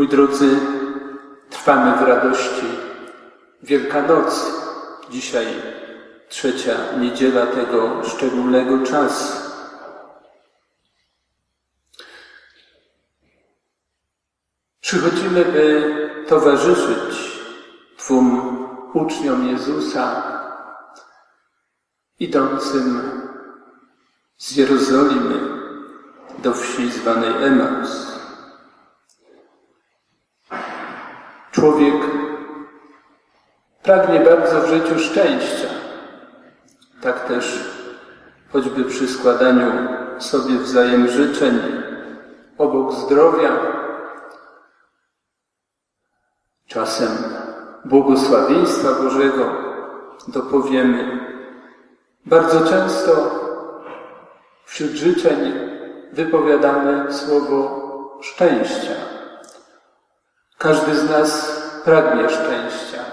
Mój drodzy, trwamy w radości Wielkanocy. Dzisiaj trzecia niedziela tego szczególnego czasu. Przychodzimy, by towarzyszyć Twum uczniom Jezusa, idącym z Jerozolimy do wsi zwanej Emaus. Człowiek pragnie bardzo w życiu szczęścia. Tak też choćby przy składaniu sobie wzajem życzeń obok zdrowia, czasem błogosławieństwa Bożego dopowiemy. Bardzo często wśród życzeń wypowiadamy słowo szczęścia. Każdy z nas pragnie szczęścia.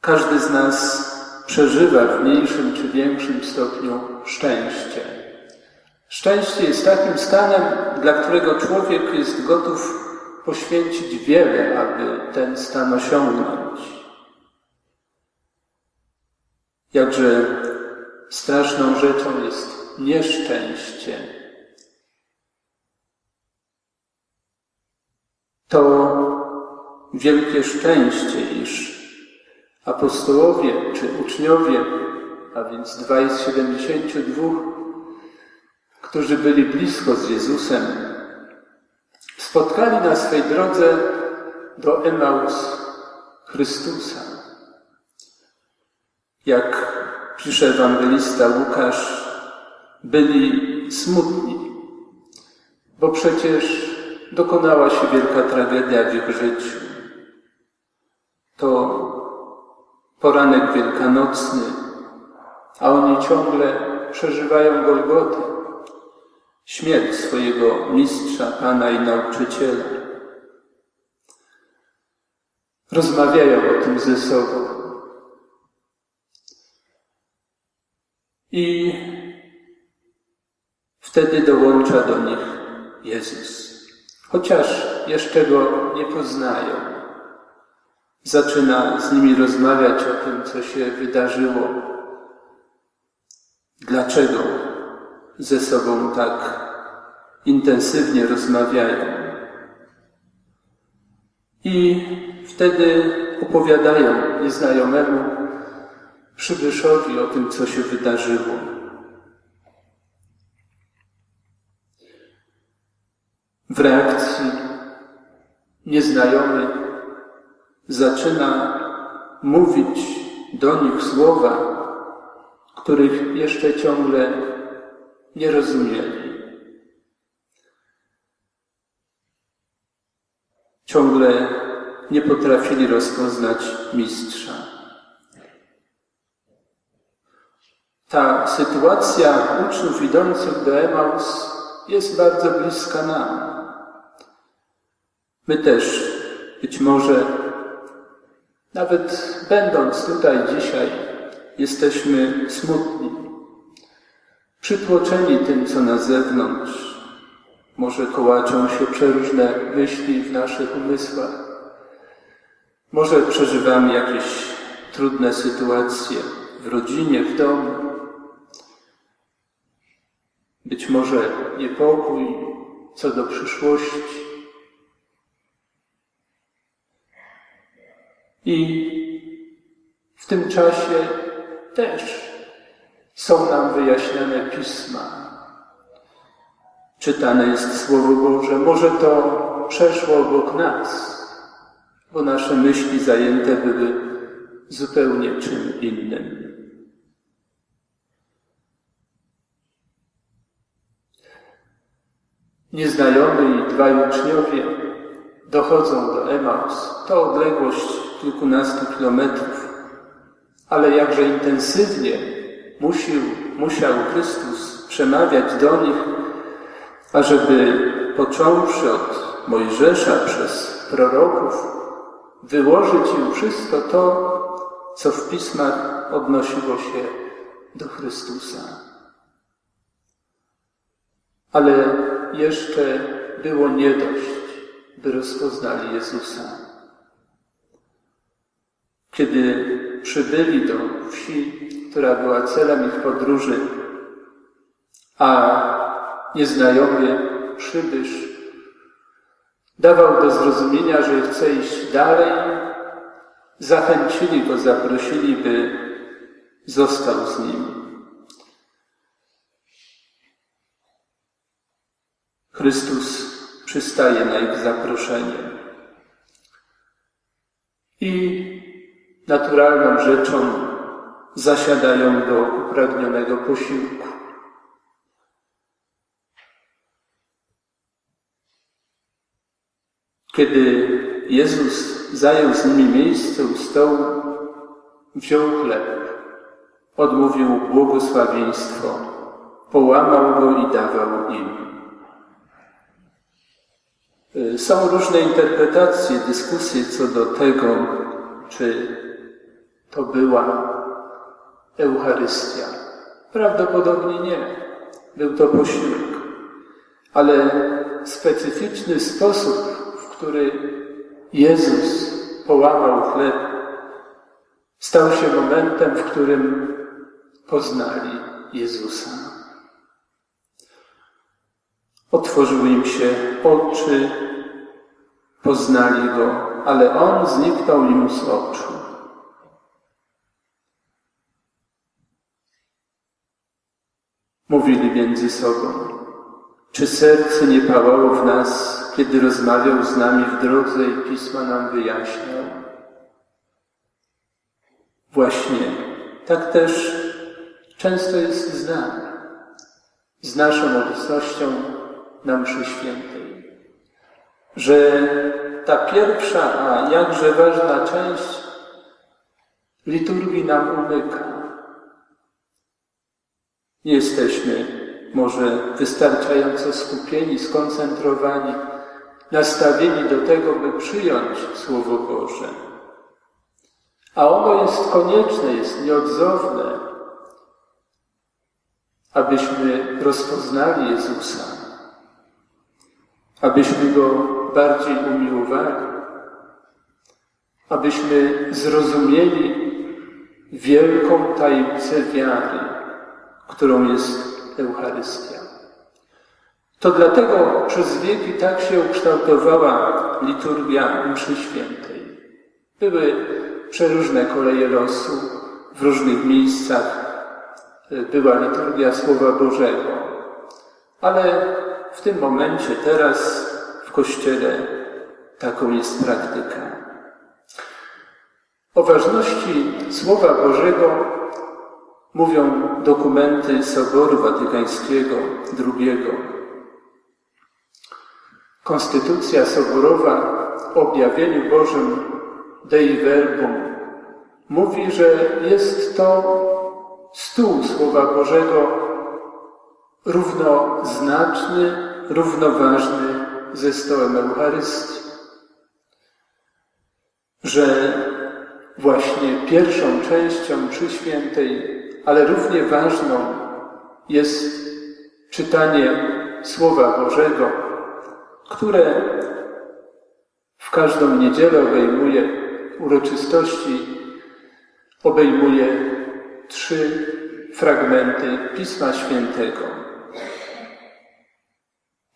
Każdy z nas przeżywa w mniejszym czy większym stopniu szczęście. Szczęście jest takim stanem, dla którego człowiek jest gotów poświęcić wiele, aby ten stan osiągnąć. Jakże straszną rzeczą jest nieszczęście. To wielkie szczęście, iż apostołowie czy uczniowie, a więc dwaj z siedemdziesięciu dwóch, którzy byli blisko z Jezusem, spotkali na swej drodze do Emaus Chrystusa. Jak pisze ewangelista Łukasz, byli smutni, bo przecież dokonała się wielka tragedia w ich życiu. To poranek wielkanocny, a oni ciągle przeżywają Golgotę, śmierć swojego mistrza, pana i nauczyciela. Rozmawiają o tym ze sobą. I wtedy dołącza do nich Jezus. Chociaż jeszcze go nie poznają. Zaczyna z nimi rozmawiać o tym, co się wydarzyło. Dlaczego ze sobą tak intensywnie rozmawiają. I wtedy opowiadają nieznajomemu przybyszowi o tym, co się wydarzyło. W reakcji nieznajomy zaczyna mówić do nich słowa, których jeszcze ciągle nie rozumieli. Ciągle nie potrafili rozpoznać mistrza. Ta sytuacja uczniów idących do Emaus jest bardzo bliska nam. My też być może, nawet będąc tutaj dzisiaj, jesteśmy smutni, przytłoczeni tym, co na zewnątrz. Może kołaczą się przeróżne myśli w naszych umysłach. Może przeżywamy jakieś trudne sytuacje w rodzinie, w domu. Być może niepokój co do przyszłości. I w tym czasie też są nam wyjaśniane pisma. Czytane jest Słowo Boże. Może to przeszło obok nas, bo nasze myśli zajęte były zupełnie czym innym. Nieznajomy i dwaj uczniowie dochodzą do Emaus. To odległość kilkunastu kilometrów, ale jakże intensywnie musił, musiał Chrystus przemawiać do nich, ażeby począwszy od Mojżesza przez proroków, wyłożyć im wszystko to, co w pismach odnosiło się do Chrystusa. Ale jeszcze było nie dość. by rozpoznali Jezusa. Kiedy przybyli do wsi, która była celem ich podróży, a nieznajomy przybysz dawał do zrozumienia, że chce iść dalej, zachęcili go, zaprosili, by został z nimi. Chrystus przystaje na ich zaproszenie. I naturalną rzeczą zasiadają do upragnionego posiłku. Kiedy Jezus zajął z nimi miejsce u stołu, wziął chleb, odmówił błogosławieństwo, połamał go i dawał im. Są różne interpretacje, dyskusje co do tego, czy to była Eucharystia. Prawdopodobnie nie. Był to posiłek. Ale specyficzny sposób, w który Jezus połamał chleb, stał się momentem, w którym poznali Jezusa. Otworzyły im się oczy, poznali Go, ale On zniknął im z oczu. Mówili między sobą, czy serce nie pałało w nas, kiedy rozmawiał z nami w drodze i Pisma nam wyjaśniał? Właśnie tak też często jest z nami, z naszą obecnością na mszy świętej. Że ta pierwsza, a jakże ważna część liturgii nam umyka. Nie jesteśmy może wystarczająco skupieni, skoncentrowani, nastawieni do tego, by przyjąć Słowo Boże. A ono jest konieczne, jest nieodzowne, abyśmy rozpoznali Jezusa, abyśmy Go bardziej umiłowali, abyśmy zrozumieli wielką tajemnicę wiary, którą jest Eucharystia. To dlatego przez wieki tak się ukształtowała liturgia mszy świętej. Były przeróżne koleje losu, w różnych miejscach była liturgia Słowa Bożego. Ale w tym momencie, teraz w Kościele taką jest praktyka. O ważności Słowa Bożego mówią dokumenty Soboru Watykańskiego II. Konstytucja Soborowa o objawieniu Bożym Dei Verbum mówi, że jest to stół Słowa Bożego równoznaczny, równoważny ze stołem Eucharystii. Że właśnie pierwszą częścią mszy świętej, ale równie ważną jest czytanie Słowa Bożego, które w każdą niedzielę obejmuje uroczystości, obejmuje trzy fragmenty Pisma Świętego.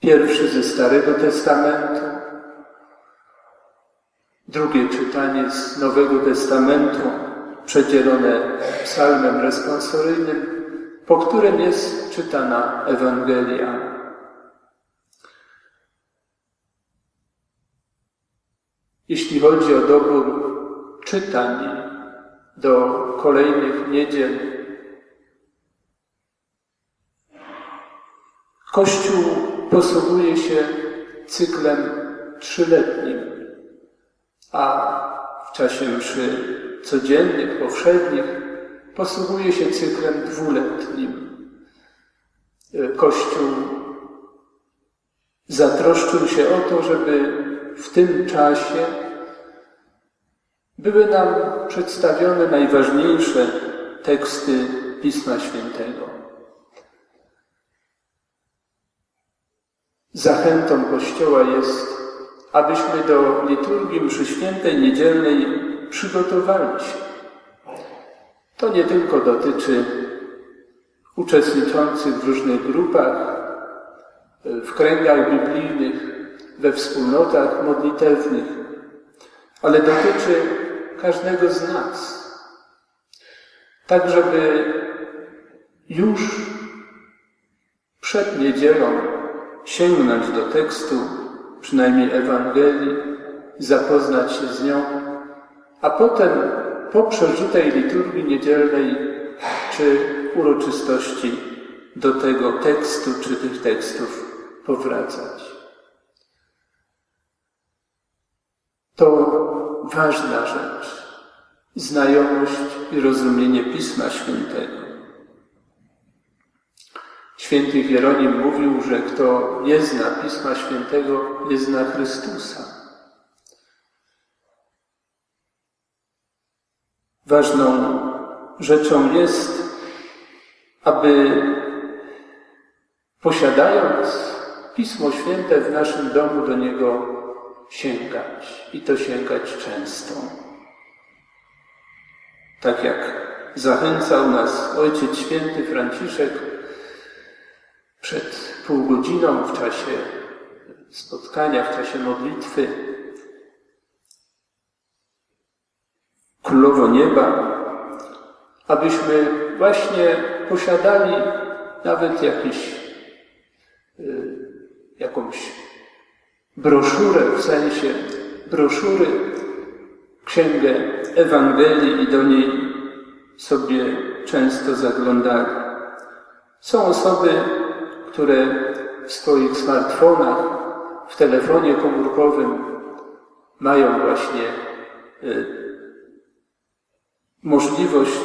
Pierwszy ze Starego Testamentu, drugie czytanie z Nowego Testamentu, przedzielone psalmem responsoryjnym, po którym jest czytana Ewangelia. Jeśli chodzi o dobór czytań do kolejnych niedziel, Kościół posługuje się cyklem trzyletnim, a w czasie mszy codziennych, powszednich posługuje się cyklem dwuletnim. Kościół zatroszczył się o to, żeby w tym czasie były nam przedstawione najważniejsze teksty Pisma Świętego. Zachętą Kościoła jest, abyśmy do liturgii mszy świętej niedzielnej przygotowali się. To nie tylko dotyczy uczestniczących w różnych grupach, w kręgach biblijnych, we wspólnotach modlitewnych, ale dotyczy każdego z nas. Tak, żeby już przed niedzielą sięgnąć do tekstu, przynajmniej Ewangelii, zapoznać się z nią, a potem po przeżytej liturgii niedzielnej czy uroczystości do tego tekstu czy tych tekstów powracać. To ważna rzecz. Znajomość i rozumienie Pisma Świętego. Święty Hieronim mówił, że kto nie zna Pisma Świętego, nie zna Chrystusa. Ważną rzeczą jest, aby posiadając Pismo Święte w naszym domu do niego sięgać i to sięgać często. Tak jak zachęcał nas Ojciec Święty Franciszek przed pół godziną w czasie spotkania, w czasie modlitwy. Królowo Nieba, abyśmy właśnie posiadali nawet jakiś, y, jakąś broszurę, w sensie broszury, księgę Ewangelii i do niej sobie często zaglądali. Są osoby, które w swoich smartfonach, w telefonie komórkowym mają właśnie y, możliwość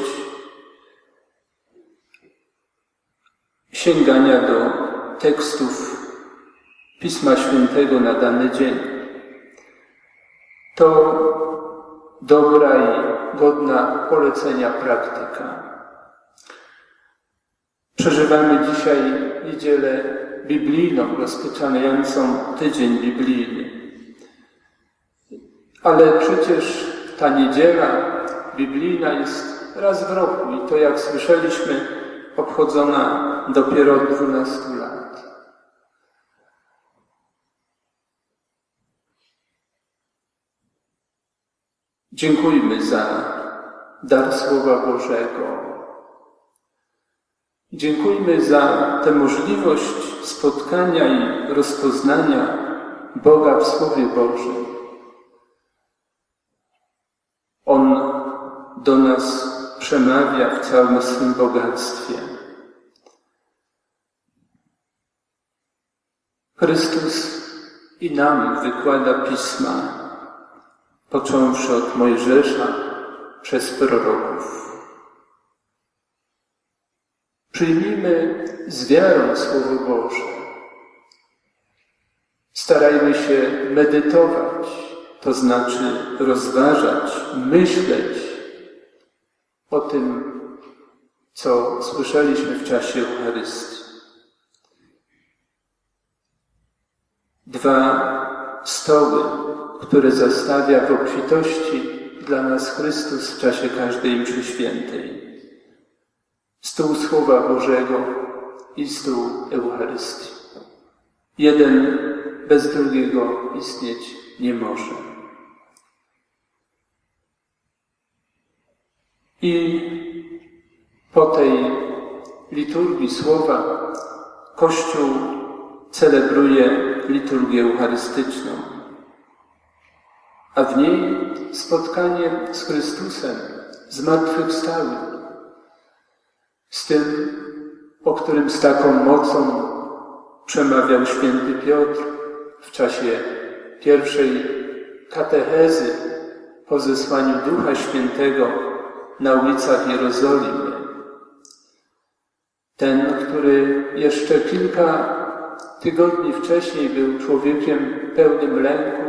sięgania do tekstów Pisma Świętego na dany dzień. To dobra i godna polecenia praktyka. Przeżywamy dzisiaj niedzielę biblijną, rozpoczynającą tydzień biblijny. Ale przecież ta niedziela biblijna jest raz w roku i to, jak słyszeliśmy, obchodzona dopiero od 12 lat. Dziękujmy za dar Słowa Bożego, Dziękujmy za tę możliwość spotkania i rozpoznania Boga w Słowie Bożym. On do nas przemawia w całym swym bogactwie. Chrystus i nam wykłada pisma, począwszy od Mojżesza przez proroków. Przyjmijmy z wiarą Słowo Boże. Starajmy się medytować, to znaczy rozważać, myśleć o tym, co słyszeliśmy w czasie Eucharystii. Dwa stoły, które zastawia w obfitości dla nas Chrystus w czasie każdej mszy świętej. Stół Słowa Bożego i stół Eucharystii. Jeden bez drugiego istnieć nie może. I po tej liturgii Słowa Kościół celebruje liturgię eucharystyczną, a w niej spotkanie z Chrystusem zmartwychwstałym, z tym, o którym z taką mocą przemawiał święty Piotr w czasie pierwszej katechezy po zesłaniu Ducha Świętego na ulicach Jerozolimy. Ten, który jeszcze kilka tygodni wcześniej był człowiekiem pełnym lęku,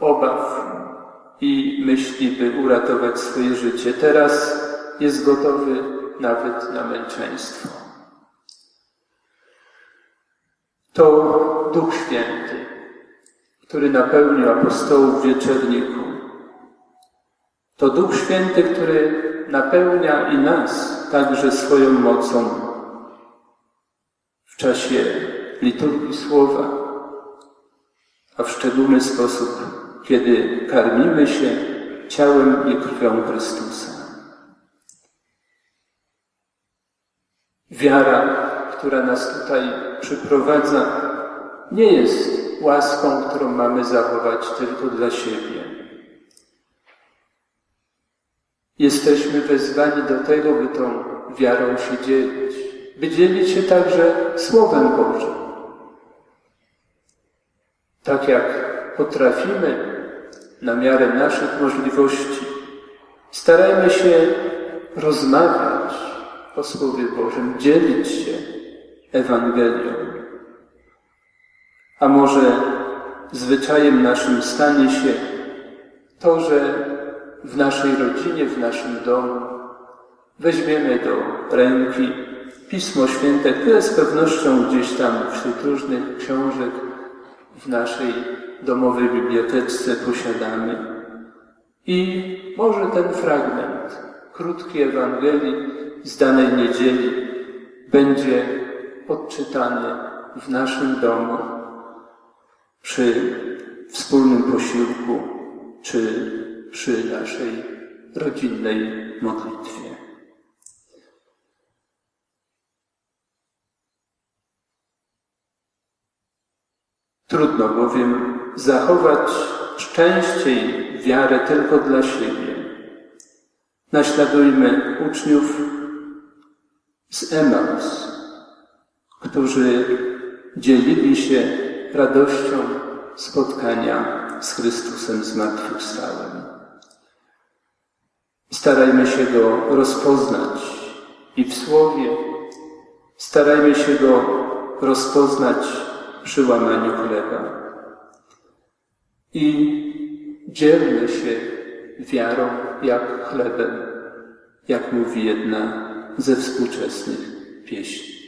obaw i myśli, by uratować swoje życie. Teraz jest gotowy nawet na męczeństwo. To Duch Święty, który napełnił apostołów w wieczerniku. To Duch Święty, który napełnia i nas także swoją mocą w czasie liturgii słowa, a w szczególny sposób, kiedy karmimy się ciałem i krwią Chrystusa. Wiara, która nas tutaj przyprowadza, nie jest łaską, którą mamy zachować tylko dla siebie. Jesteśmy wezwani do tego, by tą wiarą się dzielić, by dzielić się także Słowem Bożym. Tak jak potrafimy, na miarę naszych możliwości, starajmy się rozmawiać o Słowie Bożym, dzielić się Ewangelią. A może zwyczajem naszym stanie się to, że w naszej rodzinie, w naszym domu weźmiemy do ręki Pismo Święte, które z pewnością gdzieś tam wśród różnych książek w naszej domowej bibliotece posiadamy. I może ten fragment krótkiej Ewangelii z danej niedzieli będzie odczytany w naszym domu przy wspólnym posiłku czy przy naszej rodzinnej modlitwie. Trudno bowiem zachować szczęściej wiarę tylko dla siebie. Naśladujmy uczniów z Emaus, którzy dzielili się radością spotkania z Chrystusem zmartwychwstałym. Starajmy się Go rozpoznać i w Słowie, starajmy się Go rozpoznać przy łamaniu chleba. I dzielmy się wiarą jak chlebem, jak mówi jedna ze współczesnych pieśni.